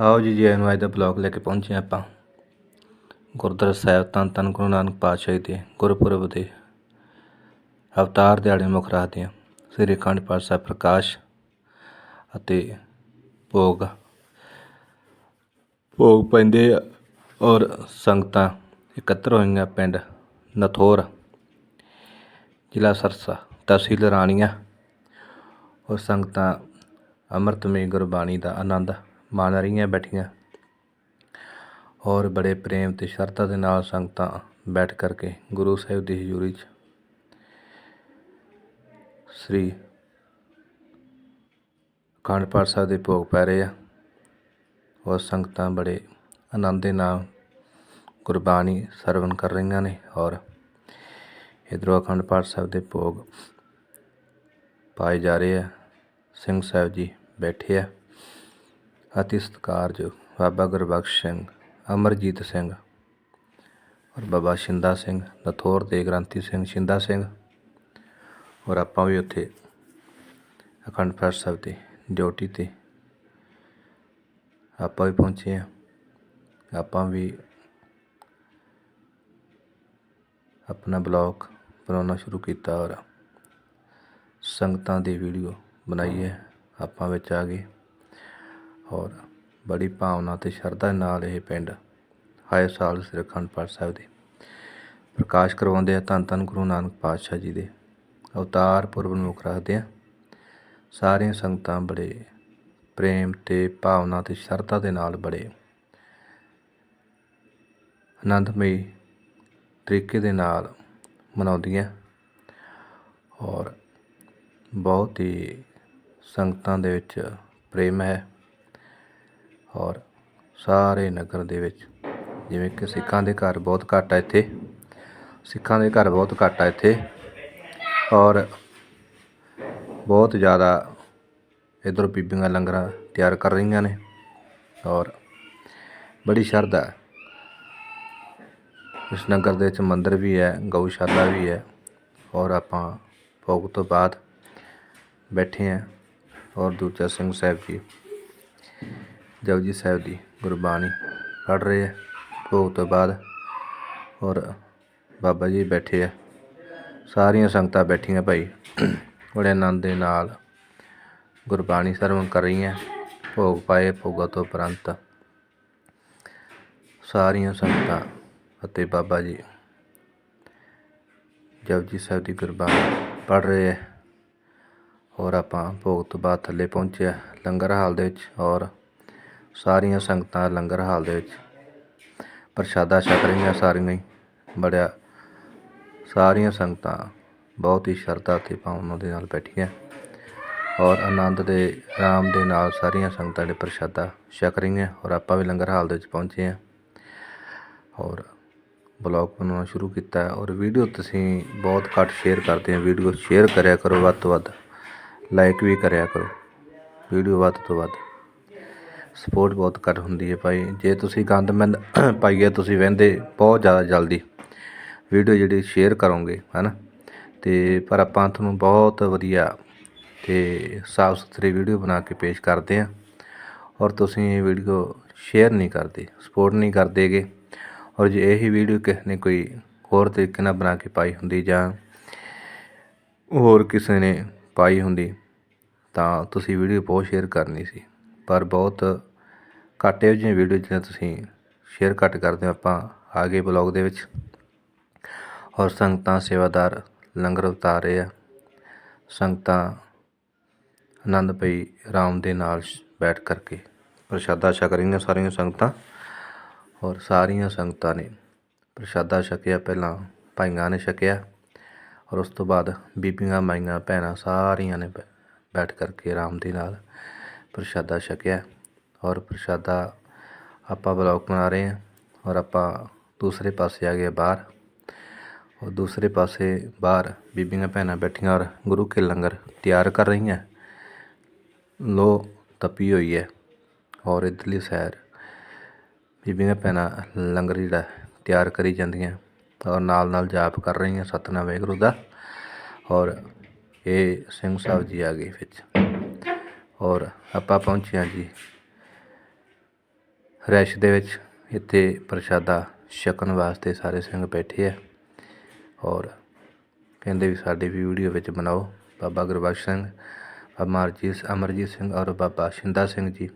ਆਓ ਜੀ ਜੀ ਨੂੰ ਅੱਜ ਦਾ ਬਲੌਗ ਲੈ ਕੇ ਪਹੁੰਚੇ ਹਾਂ ਆਪਾਂ। ਗੁਰਦੁਆਰਾ ਸਾਹਿਬ ਧੰਨ ਧੰਨ ਗੁਰੂ ਨਾਨਕ ਪਾਤਸ਼ਾਹ ਦੇ ਗੁਰਪੁਰਬ ਦੇ ਅਵਤਾਰ ਦਿਹਾੜੇ ਮੁੱਖ ਰੱਖਦੇ ਹਾਂ। ਸ੍ਰੀ ਅਖੰਡ ਪਾਠ ਸਾਹਿਬ ਪ੍ਰਕਾਸ਼ ਅਤੇ ਭੋਗ। ਭੋਗ ਪੈਂਦੇ ਔਰ ਸੰਗਤਾਂ ਇਕੱਤਰ ਹੋਈਆਂ ਪਿੰਡ ਨਥੋਰ, ਜ਼ਿਲ੍ਹਾ ਸਰਸਾ, ਤਹਿਸੀਲ ਰਾਣੀਆਂ ਔਰ ਸੰਗਤਾਂ ਅੰਮ੍ਰਿਤਮਈ ਗੁਰਬਾਣੀ ਦਾ ਆਨੰਦ ਮਾਣ ਰਹੀਆਂ ਬੈਠੀਆਂ। ਔਰ ਬੜੇ ਪ੍ਰੇਮ ਤੇ ਸ਼ਰਧਾ ਦੇ ਨਾਲ ਸੰਗਤਾਂ ਬੈਠ ਕਰਕੇ ਗੁਰੂ ਸਾਹਿਬ ਦੀ ਹਜ਼ੂਰੀ 'ਚ ਸ੍ਰੀ ਅਖੰਡ ਪਾਠ ਸਾਹਿਬ ਦੇ ਭੋਗ ਪੈ ਰਹੇ ਆ। ਔਰ ਸੰਗਤਾਂ ਬੜੇ ਆਨੰਦ ਦੇ ਨਾਲ ਗੁਰਬਾਣੀ ਸਰਵਣ ਕਰ ਰਹੀਆਂ ਨੇ ਔਰ ਇੱਧਰੋਂ ਅਖੰਡ ਪਾਠ ਸਾਹਿਬ ਦੇ ਭੋਗ ਪਾਏ ਜਾ ਰਹੇ ਆ। ਸਿੰਘ ਸਾਹਿਬ ਜੀ ਬੈਠੇ ਆ। ਅਤਿ ਸਤਿਕਾਰਯੋਗ ਬਾਬਾ ਗੁਰਬਖਸ਼ ਸਿੰਘ, ਅਮਰਜੀਤ ਸਿੰਘ ਔਰ ਬਾਬਾ ਸ਼ਿੰਦਾ ਸਿੰਘ, ਨਥੋਰ ਦੇ ਗ੍ਰੰਥੀ ਸਿੰਘ ਸ਼ਿੰਦਾ ਸਿੰਘ ਔਰ ਆਪਾਂ ਵੀ ਉੱਥੇ ਅਖੰਡ ਪਾਠ ਸਾਹਿਬ ਦੀ ਡਿਊਟੀ ਤੇ ਆਪਾਂ ਵੀ ਪਹੁੰਚੇ ਆ ਆਪਾਂ ਵੀ ਆਪਣਾ ਬਲੌਗ ਬਣਾਉਣਾ ਸ਼ੁਰੂ ਕੀਤਾ ਔਰ ਸੰਗਤਾਂ ਦੀ ਵੀਡੀਓ ਬਣਾਈ ਹੈ। ਆਪਾਂ ਵਿੱਚ ਆ ਗਏ। ਔਰ ਬੜੀ ਭਾਵਨਾ ਅਤੇ ਸ਼ਰਧਾ ਨਾਲ ਇਹ ਪਿੰਡ ਆਏ ਸਾਲ ਸ੍ਰੀ ਅਖੰਡ ਪਾਠ ਸਾਹਿਬ ਦੇ ਪ੍ਰਕਾਸ਼ ਕਰਵਾਉਂਦੇ ਆ ਧੰਨ ਧੰਨ ਗੁਰੂ ਨਾਨਕ ਪਾਤਸ਼ਾਹ ਜੀ ਦੇ। ਅਵਤਾਰ ਪੁਰਬ ਨੂੰ ਮੁੱਖ ਰੱਖਦੇ ਆ। ਸਾਰੀਆਂ ਸੰਗਤਾਂ ਬੜੇ ਪ੍ਰੇਮ ਤੇ ਭਾਵਨਾ ਤੇ ਸ਼ਰਧਾ ਦੇ ਨਾਲ ਬੜੇ ਆਨੰਦਮਈ ਤਰੀਕੇ ਦੇ ਨਾਲ ਮਨਾਉਂਦੀਆਂ। ਔਰ ਬਹੁਤ ਹੀ ਸੰਗਤਾਂ ਦੇ ਵਿੱਚ ਪ੍ਰੇਮ ਹੈ। ਔਰ ਸਾਰੇ ਨਗਰ ਦੇ ਵਿੱਚ, ਜਿਵੇਂ ਕਿ ਸਿੱਖਾਂ ਦੇ ਘਰ ਬਹੁਤ ਘੱਟ ਆ ਇੱਥੇ। ਸਿੱਖਾਂ ਦੇ ਘਰ ਬਹੁਤ ਘੱਟ ਆ ਇੱਥੇ। ਔਰ ਬਹੁਤ ਜ਼ਿਆਦਾ ਇੱਧਰ ਬੀਬੀਆਂ ਲੰਗਰਾਂ ਤਿਆਰ ਕਰ ਰਹੀਆਂ ਨੇ। ਔਰ ਬੜੀ ਸ਼ਰਧਾ ਇਸ ਨਗਰ ਦੇ ਵਿੱਚ ਮੰਦਿਰ ਵੀ ਹੈ, ਗਊਸ਼ਾਲਾ ਵੀ ਹੈ। ਔਰ ਆਪਾਂ ਭੋਗ ਤੋਂ ਬਾਅਦ ਬੈਠੇ ਹਾਂ। ਔਰ ਦੂਜਾ ਸਿੰਘ ਸਾਹਿਬ ਜੀ ਜਪਜੀ ਸਾਹਿਬ ਦੀ ਗੁਰਬਾਣੀ ਪੜ੍ਹ ਰਹੇ ਹੈ ਭੋਗ ਤੋਂ ਬਾਅਦ ਔਰ ਬਾਬਾ ਜੀ ਬੈਠੇ ਆ। ਸਾਰੀਆਂ ਸੰਗਤਾਂ ਬੈਠੀਆਂ ਭਾਈ। ਬੜੇ ਆਨੰਦ ਦੇ ਨਾਲ ਗੁਰਬਾਣੀ ਸਰਵਣ ਕਰ ਰਹੀਆਂ, ਭੋਗ ਪਾਏ ਭੋਗਾਂ ਤੋਂ ਉਪਰੰਤ। ਸਾਰੀਆਂ ਸੰਗਤਾਂ ਅਤੇ ਬਾਬਾ ਜੀ ਜਪਜੀ ਸਾਹਿਬ ਦੀ ਗੁਰਬਾਣੀ ਪੜ੍ਹ ਰਹੇ ਹੈ ਔਰ ਆਪਾਂ ਭੋਗ ਤੋਂ ਬਾਅਦ ਥੱਲੇ ਪਹੁੰਚਿਆ ਲੰਗਰ ਹਾਲ ਦੇ ਵਿੱਚ ਔਰ ਸਾਰੀਆਂ ਸੰਗਤਾਂ ਲੰਗਰ ਹਾਲ ਦੇ ਵਿੱਚ। ਪ੍ਰਸ਼ਾਦਾ ਛਕ ਰਹੀਆਂ ਸਾਰੀਆਂ ਹੀ। ਬੜਿਆ ਸਾਰੀਆਂ ਸੰਗਤਾਂ ਬਹੁਤ ਹੀ ਸ਼ਰਧਾ ਤੇ ਭਾਵਨਾ ਦੇ ਨਾਲ ਬੈਠੀਆਂ। ਔਰ ਆਨੰਦ ਦੇ ਆਰਾਮ ਦੇ ਨਾਲ ਸਾਰੀਆਂ ਸੰਗਤਾਂ ਨੇ ਪ੍ਰਸ਼ਾਦਾ ਛਕ ਰਹੀਆਂ ਔਰ ਆਪਾਂ ਵੀ ਲੰਗਰ ਹਾਲ ਦੇ ਵਿੱਚ ਪਹੁੰਚੇ ਹਾਂ। ਔਰ ਬਲੌਗ ਬਣਾਉਣਾ ਸ਼ੁਰੂ ਕੀਤਾ ਔਰ ਵੀਡੀਓ ਤੁਸੀਂ ਬਹੁਤ ਘੱਟ ਸ਼ੇਅਰ ਕਰਦੇ ਹੋ। ਵੀਡੀਓ ਸ਼ੇਅਰ ਕਰਿਆ ਕਰੋ ਵੱਧ ਤੋਂ ਵੱਧ। ਲਾਈਕ ਵੀ ਕਰਿਆ ਕਰੋ। ਵੀਡੀਓ ਵੱਧ ਤੋਂ ਵੱਧ। ਸਪੋਰਟ ਬਹੁਤ ਘੱਟ ਹੁੰਦੀ ਹੈ ਭਾਈ। ਜੇ ਤੁਸੀਂ ਗੰਦ ਮੰਦ ਪਾਈਏ ਤੁਸੀਂ ਵਹਿੰਦੇ ਬਹੁਤ ਜ਼ਿਆਦਾ ਜਲਦੀ ਵੀਡੀਓ ਜਿਹੜੀ ਸ਼ੇਅਰ ਕਰੋਗੇ, ਹੈਨਾ? ਤੇ ਪਰ ਆਪਾਂ ਤੁਹਾਨੂੰ ਬਹੁਤ ਵਧੀਆ ਤੇ ਸਾਫ਼ ਸੁਥਰੀ ਵੀਡੀਓ ਬਣਾ ਕੇ ਪੇਸ਼ ਕਰਦੇ ਹਾਂ। ਔਰ ਤੁਸੀਂ ਇਹ ਵੀਡੀਓ ਸ਼ੇਅਰ ਨਹੀਂ ਕਰਦੇ, ਸਪੋਰਟ ਨਹੀਂ ਕਰਦੇਗੇ। ਔਰ ਜੇ ਇਹੀ ਵੀਡੀਓ ਕਿਸੇ ਨੇ ਕੋਈ ਹੋਰ ਤਰੀਕੇ ਨਾਲ ਬਣਾ ਕੇ ਪਾਈ ਹੁੰਦੀ ਜਾਂ ਹੋਰ ਕਿਸੇ ਨੇ ਪਾਈ ਹੁੰਦੀ, ਤਾਂ ਤੁਸੀਂ ਵੀਡੀਓ ਬਹੁਤ ਸ਼ੇਅਰ ਕਰਨੀ ਸੀ। ਪਰ ਬਹੁਤ ਘੱਟ ਇਹੋ ਜਿਹੀਆਂ ਵੀਡੀਓ ਜਿਹੜੀਆਂ ਤੁਸੀਂ ਸ਼ੇਅਰ ਘੱਟ ਕਰਦੇ ਹੋ ਆਪਾਂ ਆ ਗਏ ਬਲੌਗ ਦੇ ਵਿੱਚ। ਔਰ ਸੰਗਤਾਂ ਸੇਵਾਦਾਰ, ਲੰਗਰ ਉਤਾਰ ਰਹੇ ਆ। ਸੰਗਤਾਂ ਆਨੰਦ ਪਈ ਆਰਾਮ ਦੇ ਨਾਲ ਬੈਠ ਕਰਕੇ ਪ੍ਰਸ਼ਾਦਾ ਛਕ ਰਹੀਆਂ ਸਾਰੀਆਂ ਸੰਗਤਾਂ। ਔਰ ਸਾਰੀਆਂ ਸੰਗਤਾਂ ਨੇ ਪ੍ਰਸ਼ਾਦਾ ਛਕਿਆ, ਪਹਿਲਾਂ ਭਾਈਆਂ ਨੇ ਛਕਿਆ। ਔਰ ਉਸ ਤੋਂ ਬਾਅਦ ਬੀਬੀਆਂ, ਮਾਈਆਂ, ਭੈਣਾਂ ਸਾਰੀਆਂ ਨੇ ਬੈ- ਬੈਠ ਕਰਕੇ ਆਰਾਮ ਦੇ ਨਾਲ ਪ੍ਰਸ਼ਾਦਾ ਛਕਿਆ ਔਰ ਪ੍ਰਸ਼ਾਦਾ ਆਪਾਂ ਬਲੌਗ ਬਣਾ ਰਹੇ ਹਾਂ ਔਰ ਆਪਾਂ ਦੂਸਰੇ ਪਾਸੇ ਆ ਗਏ ਬਾਹਰ ਔਰ ਦੂਸਰੇ ਪਾਸੇ ਬਾਹਰ ਬੀਬੀਆਂ ਭੈਣਾਂ ਬੈਠੀਆਂ ਔਰ ਗੁਰੂ ਕੇ ਲੰਗਰ ਤਿਆਰ ਕਰ ਰਹੀਆਂ ਲੋ ਤਪੀ ਹੋਈ ਹੈ ਔਰ ਇਧਰਲੀ ਸਾਈਡ ਬੀਬੀਆਂ ਭੈਣਾਂ ਲੰਗਰ ਜਿਹੜਾ ਤਿਆਰ ਕਰੀ ਜਾਂਦੀਆਂ ਔਰ ਨਾਲ ਨਾਲ ਜਾਪ ਕਰ ਰਹੀਆਂ ਸਤਨਾਮ ਵਾਹਿਗੁਰੂ ਦਾ ਔਰ ਇਹ ਸਿੰਘ ਸਾਹਿਬ ਜੀ ਆ ਗਏ ਵਿੱਚ ਔਰ ਆਪਾਂ ਪਹੁੰਚੇ ਹਾਂ ਜੀ। ਰੈਸ਼ ਦੇ ਵਿੱਚ ਇੱਥੇ ਪ੍ਰਸ਼ਾਦਾ ਛਕਣ ਵਾਸਤੇ ਸਾਰੇ ਸਿੰਘ ਬੈਠੇ ਆ। ਔਰ ਕਹਿੰਦੇ ਵੀ ਸਾਡੀ ਵੀ ਵੀਡੀਓ ਵਿੱਚ ਬਣਾਓ। ਬਾਬਾ ਗੁਰਬਖਸ਼ ਸਿੰਘ, ਬਾਬਾ ਅਮਰਜੀਤ ਅਮਰਜੀਤ ਸਿੰਘ ਔਰ ਬਾਬਾ ਸ਼ਿੰਦਾ ਸਿੰਘ ਜੀ।